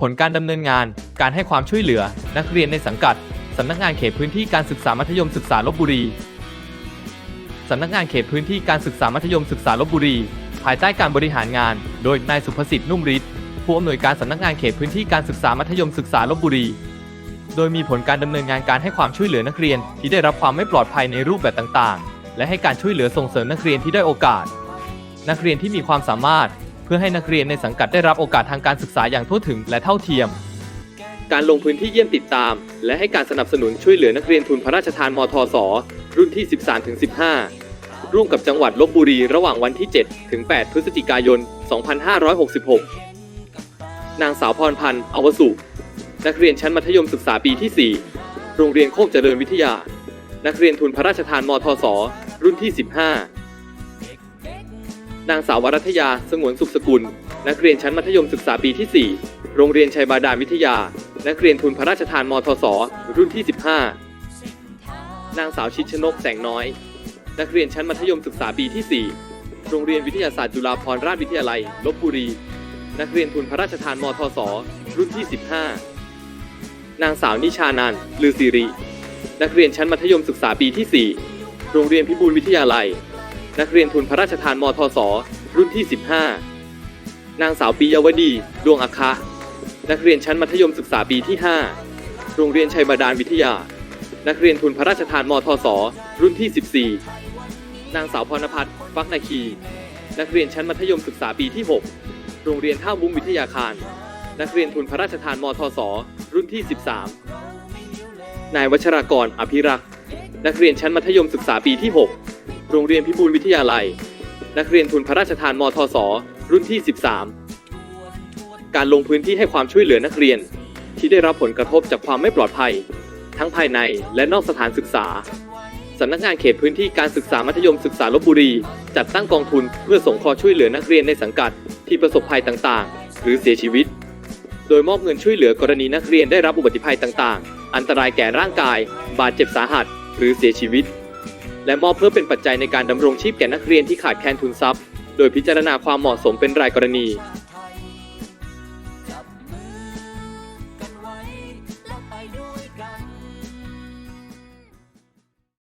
ผลการดำเนินงาน การให้ความช่วยเหลือ นักเรียนในสังกัดสำนักงานเขตพื้นที่การศึกษามัธยมศึกษาลบบุรีสำนักงานเขตพื้นที่การศึกษามัธยมศึกษาลบบุรี ภายใต้การบริหารงาน โดยนายสุภสิทธิ์นุ่มฤทธิ์ผู้อำนวยการสำนักงานเขตพื้นที่การศึกษามัธยมศึกษาลบบุรี โดยมีผลการดำเนินงานการให้ความช่วยเหลือนักเรียนที่ได้รับความไม่ปลอดภัยในรูปแบบต่างๆ และให้การช่วยเหลือส่งเสริมนักเรียนที่ได้โอกาส นักเรียนที่มีความสามารถ เพื่อให้นักเรียนในสังกัดได้รับโอกาสทางการศึกษาอย่างทั่วถึงและเท่าเทียม การลงพื้นที่เยี่ยมติดตาม และให้การสนับสนุนช่วยเหลือนักเรียนทุนพระราชทานมทศรุ่นที่ 13-15 ร่วมกับจังหวัดลบบุรีระหว่างวันที่7ถึง8พฤศจิกายน 2566 นางสาวพรพันธ์อวสุนักเรียนชั้นมัธยมศึกษาปีที่ 4 โรงเรียนโคกเจริญวิทยา นักเรียนทุนพระราชทานมทศรุ่นที่ 15 นางสาววรัตยา สงวนสุขสกุล นักเรียนชั้นมัธยมศึกษาปีที่ 4 โรงเรียนชัยบาดาลวิทยา นักเรียนทุนพระราชทานมทศ รุ่นที่ 15 นางสาวชิดชนกแสงน้อย นักเรียนชั้นมัธยมศึกษาปีที่ 4 โรงเรียนวิทยาศาสตร์จุฬาภรณราชวิทยาลัย ลบบุรี นักเรียนทุนพระราชทานมทศ รุ่นที่ 15 นางสาวนิชานันลือสิริ นักเรียนชั้นมัธยมศึกษาปีที่ 4 โรงเรียนพิบูลวิทยาลัย นักเรียนทุนพระราชทานมทศรุ่นที่ 15 นางสาวปียวดี ดวงอัคคะ นักเรียนชั้นมัธยมศึกษาปีที่ 5 โรงเรียนชัยบาดาลวิทยา นักเรียนทุนพระราชทานมทศรุ่นที่ 14 นางสาวพรณพัฒน์ฟักนาคี นักเรียนชั้นมัธยมศึกษาปีที่ 6 โรงเรียนท่าวุ้งวิทยาคาร นักเรียนทุนพระราชทานมทศรุ่นที่ 13 นายวัชรากร อภิรักษ์ นักเรียนชั้นมัธยมศึกษาปีที่ 6 โรงเรียนพิบูลวิทยาลัย นักเรียนทุนพระราชทานมทศรุ่นที่ 13 การลงพื้นที่ให้ความช่วยเหลือนักเรียน ที่ได้รับผลกระทบจากความไม่ปลอดภัย ทั้งภายในและนอกสถานศึกษาสำนักงานเขตพื้นที่การศึกษามัธยมศึกษาลบบุรี จัดตั้งกองทุนเพื่อส่งคอช่วยเหลือนักเรียนในสังกัดที่ประสบภัยต่างๆ หรือเสียชีวิต โดยมอบเงินช่วยเหลือกรณีนักเรียนได้รับอุบัติภัยต่างๆ อันตรายแก่ร่างกาย บาดเจ็บสาหัส หรือเสียชีวิต และมอบเพื่อเป็นปัจจัยในการดำรงชีพแก่นักเรียนที่ขาดแคลนทุนทรัพย์ โดยพิจารณาความเหมาะสมเป็นรายกรณี